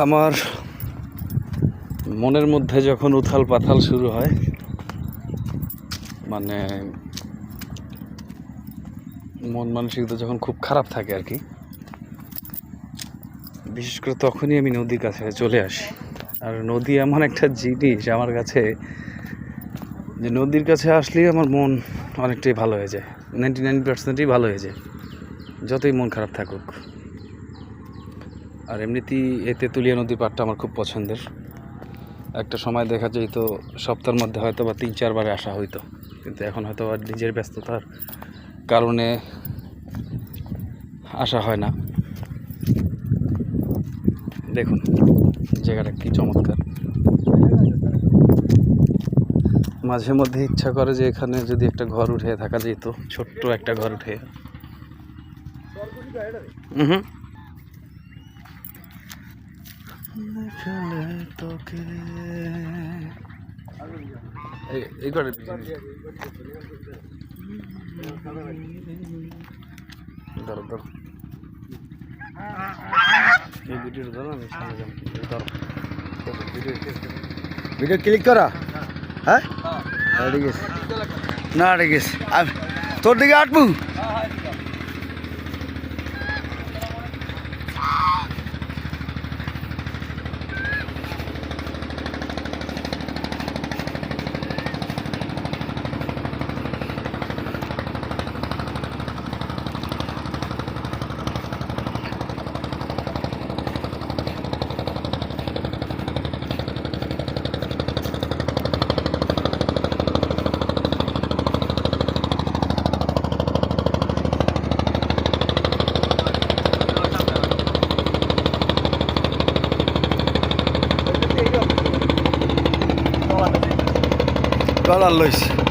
আমার মনের মধ্যে যখন উথাল পাথাল শুরু হয় মানে মন মানসিকতা যখন খুব খারাপ থাকে আর কি, বিশেষ করে তখনই আমি নদীর কাছে চলে আসি। আর নদী এমন একটা জিনিস আমার কাছে, যে নদীর কাছে আসলেই আমার মন অনেকটাই ভালো হয়ে যায়, নাইনটি নাইন পার্সেন্টই ভালো হয়ে যায়, যতই মন খারাপ থাকুক। আর এমনিতেই এই তেঁতুলিয়া নদী পাড়টা আমার খুব পছন্দের। একটা সময় দেখা যেত সপ্তাহের মধ্যে হয়তো বা তিন, চারবার আসা হইতো। কিন্তু এখন হয়তো আর নিজের ব্যস্ততার কারণে আসা হয় না। দেখুন, জায়গাটা কি চমৎকার। মাঝে মধ্যে ইচ্ছা করে যে এখানে যদি একটা ঘর উঠে থাকা যেত ছোট্ট একটা ঘর উঠে। হুম। তোকে। এই- করে ধরো ধরো। এই ভিডিওটা ধরো আমি সামনে যাব। ধরো ধরো, ভিডিও শেষ করো। ভিডিও ক্লিক করা হ্যাঁ? হ্যাঁ, ঠিক আছে না ঠিক আছে তোর দিকে আটবু। ডলার লইছি।